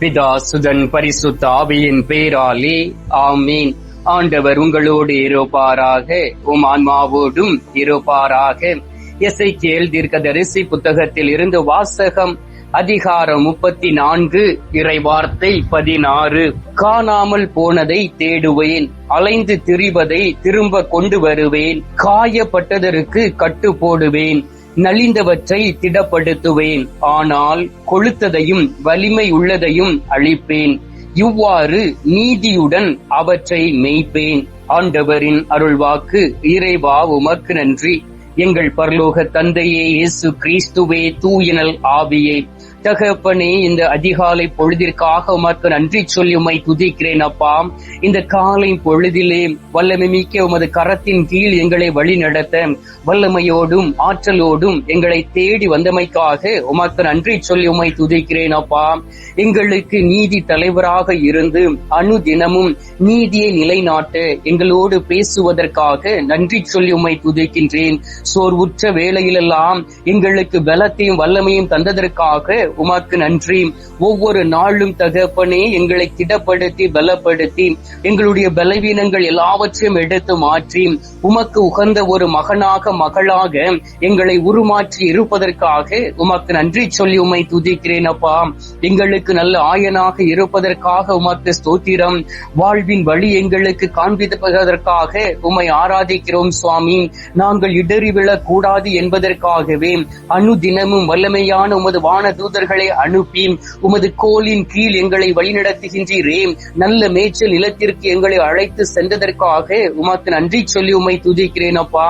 பிதா சுதன் பரிசுத்த ஆவியின் பேராலே. ஆமீன். ஆண்டவர் உங்களோடு இருப்பாராக. உம் ஆன்மாவோடும் இருப்பாராக. எசைக்கேல் தீர்க்கதரிசி புத்தகத்தில் இருந்து வாசகம் அதிகாரம் முப்பத்தி நான்கு இறைவார்த்தை பதினாறு. காணாமல் போனதை தேடுவேன். அலைந்து திரிவதை திரும்ப கொண்டு வருவேன். காயப்பட்டதற்கு கட்டு போடுவேன் நலிந்தவற்றை திடப்படுத்துவேன். ஆனால் கொழுத்ததையும் வலிமை உள்ளதையும் அழிப்பேன். இவ்வாறு நீதியுடன் அவற்றை மெய்ப்பேன். ஆண்டவரின் அருள்வாக்கு இறைவா உமக்கு நன்றி. எங்கள் பரலோக தந்தையே இயேசு கிறிஸ்துவே தூயனல் ஆவியே. தகப்பனே இந்த அதிகாலை பொழுதிற்காக உமக்கு நன்றி சொல்லி உமை துதிக்கிறேன் அப்பா. இந்த காலை பொழுதிலே வல்லமை மிக்க உமது கரத்தின் கீழ் எங்களை வழி நடத்த வல்லமையோடும் ஆற்றலோடும் எங்களை தேடி வந்தமைக்காக உமக்கு நன்றி சொல்லி உமை துதிக்கிறேன் அப்பா. எங்களுக்கு நீதி தலைவராக இருந்து அனுதினமும் நீதியை நிலைநாட்ட எங்களோடு பேசுவதற்காக நன்றி சொல்லி உமை துதிக்கின்றேன். சோர்வுற்ற வேளையிலெல்லாம் எங்களுக்கு பலத்தையும் வல்லமையும் தந்ததற்காக உமாக்கு நன்றி. ஒவ்வொரு நாளும் தகப்பனே எங்களை திடப்படுத்தி பலப்படுத்தி எங்களுடைய பலவீனங்கள் எல்லாவற்றையும் எடுத்து மாற்றி உமக்கு உகந்த ஒரு மகனாக மகளாக எங்களை உருமாற்றி இருப்பதற்காக உமக்கு நன்றி சொல்லி உமை துதிக்கிறேன் அப்பா. எங்களுக்கு நல்ல ஆயனாக இருப்பதற்காக உமக்கு ஸ்தோத்திரம். வாழ்வின் வழி எங்களுக்கு காண்பிப்பதற்காக உமை ஆராதிக்கிறோம் சுவாமி. நாங்கள் இடறிவிழக் கூடாது என்பதற்காகவே அணு தினமும் வல்லமையான உமது வான தூதர் தூதர்களை அனுப்பி உமது கோலின் கீழ் எங்களை வழிநடத்துகின்றீரே. நல்ல மேய்ச்சல் நிலத்திற்கு எங்களை அழைத்து சென்றதற்காக உமக்கு நன்றி சொல்லி உமை துதிக்கிறேன் அப்பா.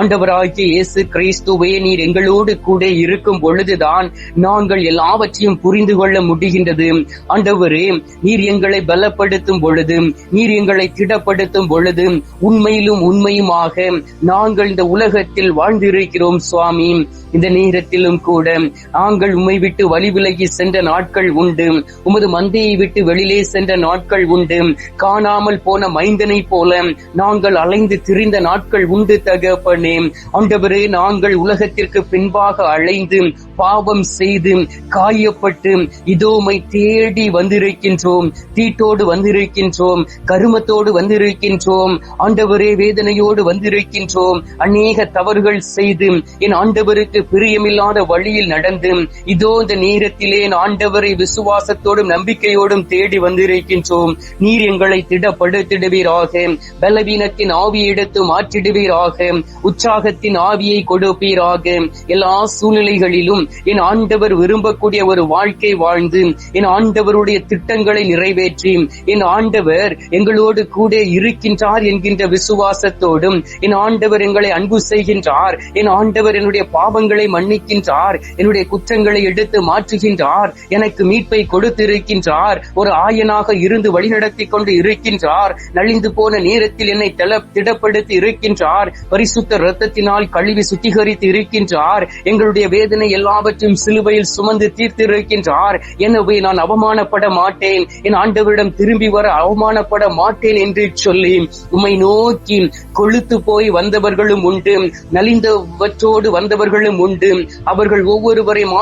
ஆண்டவராகிய இயேசு கிறிஸ்துவே நீர் எங்களோடு கூட இருக்கும் பொழுதுதான் நாங்கள் எல்லாவற்றையும் புரிந்து கொள்ள முடிகின்றது. ஆண்டவரே நீர் எங்களை பலப்படுத்தும் பொழுது நீர் எங்களை திடப்படுத்தும் பொழுது உண்மையிலும் உண்மையுமாக நாங்கள் இந்த உலகத்தில் வாழ்ந்திருக்கிறோம் சுவாமி. இந்த நேரத்திலும் கூட நாங்கள் உண்மை விட்டு வழி விலகி சென்ற நாட்கள் உண்டு. உமது மந்தையை விட்டு வெளியிலே சென்ற நாட்கள் உண்டு. காணாமல் போன மைந்தனை போல நாங்கள் அலைந்து திரிந்த நாட்கள் உண்டு தகப்பனே. ஆண்டவரே நாங்கள் உலகத்திற்கு பின்பாக அலைந்து பாவம் செய்து காயப்பட்டு இதோமை தேடி வந்திருக்கின்றோம். தீட்டோடு வந்திருக்கின்றோம். கருமத்தோடு வந்திருக்கின்றோம். ஆண்டவரே வேதனையோடு வந்திருக்கின்றோம். அநேக தவறுகள் செய்து என் ஆண்டவருக்கு பிரியமில்லாத வழியில் நடந்து இதோ இந்த நேரத்திலே ஆண்டவரை விசுவாசத்தோடும் நம்பிக்கையோடும் தேடி வந்திருக்கின்றோம். நீர் எங்களை திடப்படுத்திடுவீராக. பலவீனத்தின் ஆவியை எடுத்து மாற்றிடுவீராக. உற்சாகத்தின் ஆவியை கொடுப்பீராக. எல்லா சூழ்நிலைகளிலும் என் ஆண்டவர் விரும்பக்கூடிய ஒரு வாழ்க்கை வாழ்ந்து என் ஆண்டவருடைய திட்டங்களை நிறைவேற்றி என் ஆண்டவர் எங்களோடு கூட இருக்கின்றார் என்கின்ற விசுவாசத்தோடும் என் ஆண்டவர் எங்களை அன்பு செய்கின்றார் என் ஆண்டவர் என்னுடைய பாவங்களை மன்னிக்கின்றார் என்னுடைய குற்றங்களை எடுத்து மாற்றுகின்றார். எனக்கு மீட்பை கொடுத்திருக்கின்றார். ஒரு ஆயனாக இருந்து வழிநடத்தி கொண்டு இருக்கின்றார். நலிந்து போன நேரத்தில் என்னை திடப்படுத்தி இருக்கின்றார். பரிசுத்த ரத்தத்தினால் கழுவி சுத்திகரித்து இருக்கின்றார். எங்களுடைய வேதனை எல்லாவற்றையும் சிலுவையில் சுமந்து தீர்த்திருக்கின்றார். எனவே நான் அவமானப்பட மாட்டேன். என் ஆண்டவரிடம் திரும்பி வர அவமானப்பட மாட்டேன் என்று சொல்லி உம்மை நோக்கி கொழுத்து போய் வந்தவர்களும் உண்டு. நலிந்தவற்றோடு வந்தவர்களும் உண்டு. அவர்கள் ஒவ்வொருவரையும்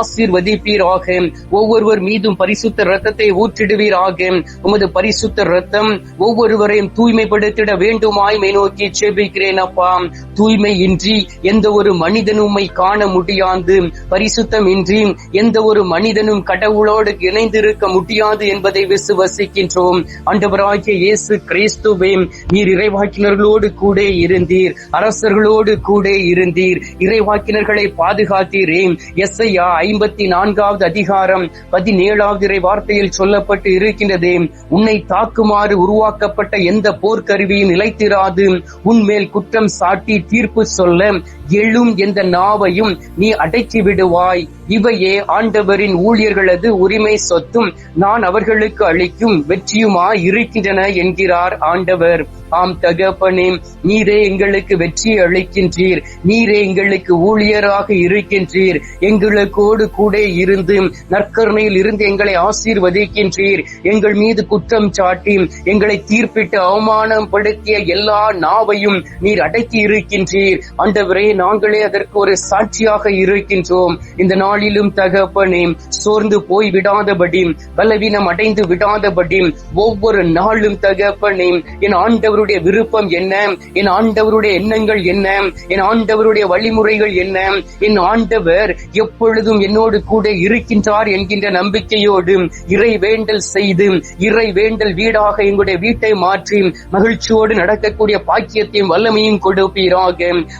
செய்வீராக ஒவ்வொருவர் மீதும் பரிசுத்த ரத்தத்தை ஊற்றிடுவீராக. உமது பரிசுத்த ரத்தம் ஒவ்வொருவரையும் தூய்மைப்படுத்திட வேண்டுமாய் மை நோக்கி செபிக்கிறேன் அப்பா. தூய்மை இன்றி எந்த ஒரு மனிதனும் உம்மை காண முடியாது. பரிசுத்தம் இன்றி எந்த ஒரு மனிதனும் கடவுளோடு இணைந்திருக்க முடியாது என்பதை விசுவசிக்கின்றோம். அண்டவராகிய இயேசு கிறிஸ்துவே நீர் இறைவாக்கினர்களோடு கூட இருந்தீர். அரசர்களோடு கூட இருந்தீர். இறைவாக்கினர்களை பாதுகாத்தீரே. எஸ்ஐயா ஐம்பத்தி நான்காவது அதிகாரம் பதினேழாவது இறை வார்த்தையில் சொல்லப்பட்டு இருக்கின்றது. உன்னை தாக்குமாறு உருவாக்கப்பட்ட எந்த போர்க்கருவியும் நிலைத்திராது. உன்மேல் குற்றம் சாட்டி தீர்ப்பு சொல்ல எழும் எந்த நாவையும் நீ அடக்கி விடுவாய். இவையே ஆண்டவரின் ஊழியர்களது உரிமை சொத்தும் நான் அவர்களுக்கு அளிக்கும் வெற்றியுமா இருக்கின்றன என்கிறார் ஆண்டவர். ஆம் தகப்பனே நீரே எங்களுக்கு வெற்றி அளிக்கின்றீர். நீரே எங்களுக்கு ஊழியராக இருக்கின்றீர். எங்களுக்கோடு கூட இருந்து நற்கருணையில் இருந்து எங்களை ஆசீர்வதிக்கின்றீர். எங்கள் மீது குற்றம் சாட்டி எங்களை தீர்ப்பிட்டு அவமானப்படுத்திய எல்லா நாவையும் நீர் அடக்கி இருக்கின்றீர். ஆண்டவரே நாங்களே அதற்கு ஒரு சாட்சியாக இருக்கின்றோம். இந்த நாள் நாளிலும் தகப்பனே சோர்ந்து போய் விடாதபடி பலவீனம் அடைந்து விடாதபடி ஒவ்வொரு நாளும் தகப்பனே என் ஆண்டவருடைய விருப்பம் என்ன? என் ஆண்டவருடைய எண்ணங்கள் என்ன? என் ஆண்டவருடைய வழிமுறைகள் என்ன? என் ஆண்டவர் எப்பொழுதும் என்னோடு கூட இருக்கின்றார் என்கின்ற நம்பிக்கையோடு இறை வேண்டல் செய்து இறை வேண்டல் வீடாக எங்களுடைய வீட்டை மாற்றி மகிழ்ச்சியோடு நடக்கக்கூடிய பாக்கியத்தையும் வல்லமையும் கொடுப்பீராக.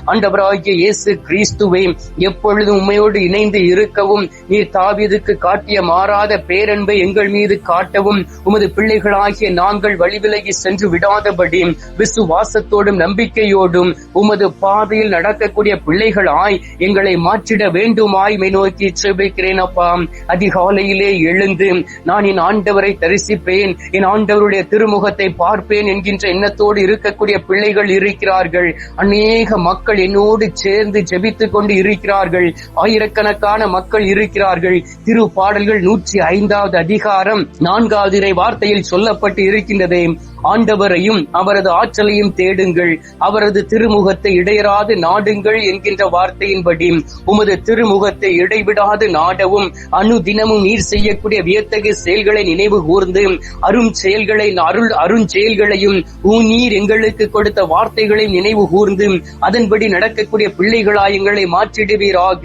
ஆண்டவராகிய இயேசு கிறிஸ்துவை எப்பொழுதும் உண்மையோடு இணைந்து இரு இருக்கவும் நீர் தாவீதுக்கு காட்டிய மாறாத பேரன்பை எங்கள் மீது காட்டவும் உமது பிள்ளைகளாகிய நாங்கள் வழிவிலகி சென்று விடாதபடி விசுவாசத்தோடும் நம்பிக்கையோடும் உமது பாதையில் நடக்கக்கூடிய பிள்ளைகளாய் எங்களை மாற்றிட வேண்டுமாய் மை நோக்கி செபிக்கிறேன் அப்பா. அதிகாலையிலே எழுந்து நான் என் ஆண்டவரை தரிசிப்பேன் என் ஆண்டவருடைய திருமுகத்தை பார்ப்பேன் என்கின்ற எண்ணத்தோடு இருக்கக்கூடிய பிள்ளைகள் இருக்கிறார்கள். அநேக மக்கள் என்னோடு சேர்ந்து ஜெபித்துக் கொண்டு இருக்கிறார்கள். ஆயிரக்கணக்கான மக்கள் இருக்கிறார்கள். திரு பாடல்கள் நூற்றி ஐந்தாவது அதிகாரம் நான்காவது வார்த்தையில் சொல்லப்பட்டு இருக்கின்றதே. ஆண்டவரையும் அவரது ஆற்றலையும் தேடுங்கள். அவரது திருமுகத்தை இடையராது நாடுங்கள் என்கின்ற வார்த்தையின்படி உமது திருமுகத்தை இடைவிடாது நாடவும் அனுதினமும் நீர் செய்யக்கூடிய வியத்தகு செயல்களை நினைவு கூர்ந்து அரும் செயல்களை அருள் அருஞ்செயல்களையும் நீர் எங்களுக்கு கொடுத்த வார்த்தைகளை நினைவு கூர்ந்து அதன்படி நடக்கக்கூடிய பிள்ளைகளாய் எங்களை மாற்றிடுவீராக.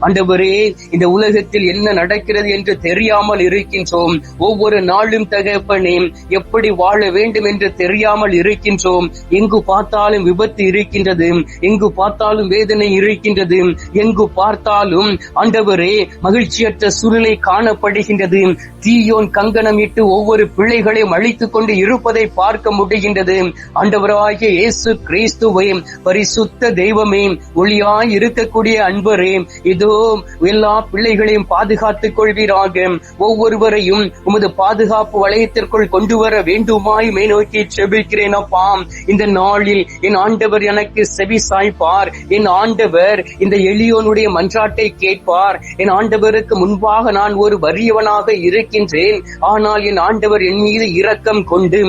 ஆண்டவரே இந்த உலகத்தில் என்ன நடக்கிறது என்று தெரியாமல் இருக்கின்றோம். ஒவ்வொரு நாளும் தகப்பனே எப்படி வாழ வேண்டும் வேண்டும் என்று தெரியாமல் இருக்கின்றோம். எங்கு பார்த்தாலும் விபத்து இருக்கின்றது. எங்கு பார்த்தாலும் வேதனை இருக்கின்றது. எங்கு பார்த்தாலும் ஆண்டவரே மகிழ்ச்சியற்ற சூழ்நிலை காணப்படுகின்றது. தீயோன் கங்கணம் இட்டு ஒவ்வொரு பிள்ளைகளையும் அழித்துக் கொண்டு இருப்பதை பார்க்க முடிகின்றது. ஆண்டவராகிய இயேசு கிறிஸ்துவை பரிசுத்த தெய்வமே ஒளியாய் இருக்கக்கூடிய அன்பரே இதோ எல்லா பிள்ளைகளையும் பாதுகாத்துக் கொள்வீராக. ஒவ்வொருவரையும் உமது பாதுகாப்பு வளையத்திற்குள் கொண்டு வர வேண்டுமாய் மே நோக்கி செபிக்கிறேன் அப்பா. இந்த நாளில் என் ஆண்டவர் எனக்கு செவி சாய்ப்பார். என் ஆண்டவர் இந்த எளியோனுடைய மன்றாட்டை கேட்பார். என் ஆண்டவருக்கு முன்பாக நான் ஒரு வறியவனாக இருக்கின்றேன். ஆனால் என் ஆண்டவர் என் மீது இரக்கம் கொண்டு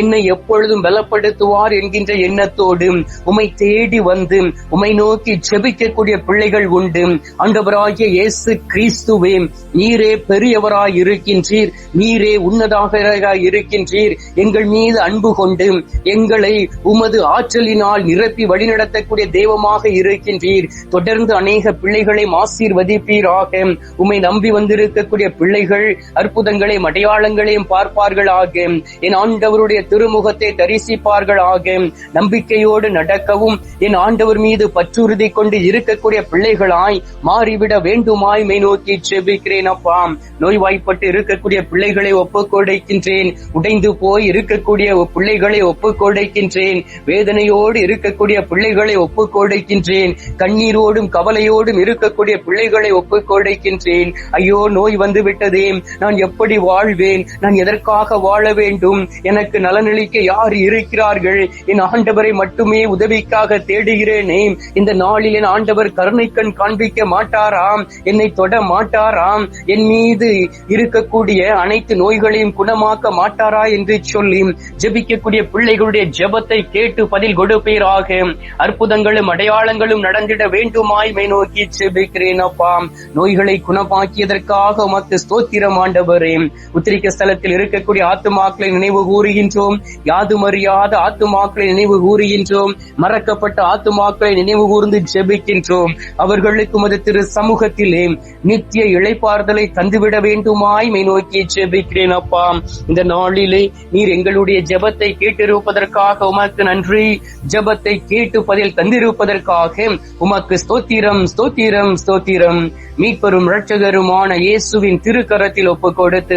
என்னை எப்பொழுதும் பலப்படுத்துவார் என்கின்ற எண்ணத்தோடு உமை தேடி வந்து உமை நோக்கி செபிக்கக்கூடிய பிள்ளைகள் உண்டு. ஆண்டவராகிய இயேசு கிறிஸ்துவே நீரே பெரியவராய் இருக்கின்றீர் நீரே உன்னதாக இருக்கின்றீர் எங்கள் மீது அன்பு கொண்டு எங்களை உமது ஆற்றலினால் நிரப்பி வழிநடத்தக்கூடிய தெய்வமாக இருக்கின்றீர். தொடர்ந்து அநேக பிள்ளைகளை ஆசீர்வதிப்பீராக. உம்மை நம்பி வந்திருக்கக்கூடிய பிள்ளைகள் அற்புதங்களையும் அடையாளங்களையும் பார்ப்பார்களாக. என் ஆண்டவருடைய திருமுகத்தை தரிசிப்பார்களாக. நம்பிக்கையோடு நடக்கவும் என் ஆண்டவர் மீது பற்றுறுதி கொண்டு இருக்கக்கூடிய பிள்ளைகளாய் மாறிவிட வேண்டுமாய் மை நோக்கி செபிக்கிறேன் அப்பா. நோய்வாய்ப்பட்டு இருக்கக்கூடிய பிள்ளைகளை ஒப்புக் கொடுக்கின்றேன் உடைந்து போய் இருக்கக்கூடிய பிள்ளைகளை ஒப்புக் கொடுக்கின்றேன். வேதனையோடு இருக்கக்கூடிய பிள்ளைகளை ஒப்புக் கொடுக்கின்றேன். கண்ணீரோடும் கவலையோடும் இருக்கக்கூடிய பிள்ளைகளை ஒப்புக் கொடுக்கின்றேன். ஐயோ நோய் வந்து விட்டதே நான் எப்படி வாழ்வேன்? நான் எதற்காக வாழ வேண்டும்? எனக்கு நலனளிக்க யார் இருக்கிறார்கள்? என் ஆண்டவரை மட்டுமே உதவிக்காக தேடுகிறேனே. இந்த நாளில் என் ஆண்டவர் கருணை கண் காண்பிக்க மாட்டாராம். என்னை தொட மாட்டாராம். என் மீது இருக்கக்கூடிய அனைத்து நோய்களையும் குணமாக்க மாட்டாரா என்று சொல்லி ஜெபிக்கக்கூடிய பிள்ளைகளுடைய ஜெபத்தை கேட்டு பதில் கொடுப்பீராக. அற்புதங்களும் அடையாளங்களும் நடந்திட வேண்டுமாய் மே நோக்கி ஜெபிக்கிறேன் அப்பா. நோய்களை குணமாக்கியதற்காக உமக்கு ஸ்தோத்திரம் ஆண்டவரே. உத்திரிக்க ஸ்தலத்தில் இருக்கக்கூடிய ஆத்துமாக்களை நினைவு கூறுகின்றோம். யாதுமறியாத ஆத்துமாக்களை நினைவு கூறுகின்றோம். மறக்கப்பட்ட ஆத்துமாக்களை நினைவு கூர்ந்து ஜெபிக்கின்றோம். அவர்களுக்கு உமது திரு சமூகத்திலே நித்திய இழைப்பார்தலை தந்துவிட வேண்டுமாய் மே நோக்கி ஜெபிக்கிறேன் அப்பா. இந்த நாளிலே நீர் எங்களுடைய ஜெபத்தை கேட்டிருப்பதற்காக உமக்கு நன்றி. ஜெபத்தை கேட்டு பதில் தந்திருப்பதற்காக உமக்கு ஸ்தோத்திரம் ஸ்தோத்திரம் ஸ்தோத்திரம். மீட்பெரும் இரட்சகருமான இயேசுவின் திருக்கரத்தில் ஒப்பு கொடுத்து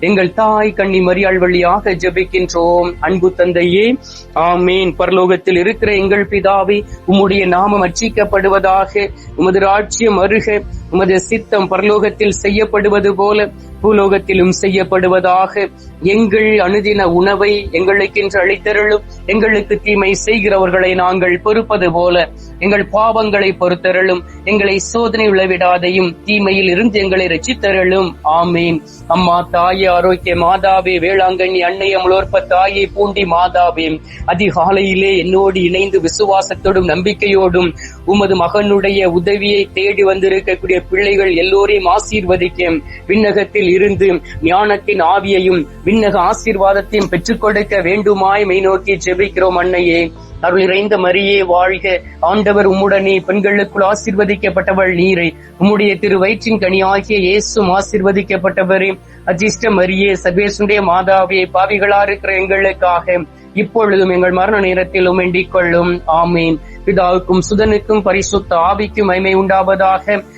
எங்கள் தாய் கண்ணி மரியாள் வழியாக ஜபிக்கின்றோம். அன்பு தந்தையே ஆமேன். பரலோகத்தில் இருக்கிற எங்கள் பிதாவை உம்முடைய நாமம் அர்ச்சிக்கப்படுவதாக உமது ராட்சியம் அருக உமது சித்தம் பரலோகத்தில் செய்யப்படுவது போல பூலோகத்திலும் செய்யப்படுவதாக எங்கள் அனுதின உணவை எங்களுக்கென்று அளித்தருளும். எங்களுக்கு தீமை செய்கிறவர்களை நாங்கள் பொறுப்பது போல எங்கள் பாவங்களை பொறுத்தருளும். எங்களை சோதனை உளவிடாதையும் தீமையில் இருந்து எங்களை ரசித்தருளும் ஆமீன். அம்மா தாயே ஆரோக்கிய மாதாவே வேளாங்கண்ணி அன்னைய முளோற்ப தாயே பூண்டி மாதாவே. அதிகாலையிலே என்னோடு இணைந்து விசுவாசத்தோடும் நம்பிக்கையோடும் உமது மகனுடைய உதவியை தேடி வந்திருக்கக்கூடிய பிள்ளைகள் எல்லோரையும் ஆசீர்வதிக்க விண்ணகத்தில் இருந்து ஞானத்தின் ஆவியையும் விண்ணக ஆசீர்வாதத்தையும் பெற்றுக் கொடுக்க வேண்டுமாய் மெய் நோக்கி ஜெபிக்கிறோம் அன்னையே. அருள் இறைந்த மரியே வாழ்க. ஆண்டவர் உம்முடனே பெண்களுக்குள் ஆசிர்வதிக்கப்பட்டவள் நீரை. உம்முடைய திரு வயிற்றின் கனி ஆகிய இயேசும் ஆசிர்வதிக்கப்பட்டவரே. அஜிஷ்ட மரியே சபேசுடைய மாதாவே பாவிகளா இருக்கிற எங்களுக்காக இப்பொழுதும் எங்கள் மரண நேரத்திலும் வேண்டிக் கொள்ளும். ஆமீன். பிதாவுக்கும் சுதனுக்கும் பரிசுத்த ஆவிக்கும் மைமை உண்டாவதாக.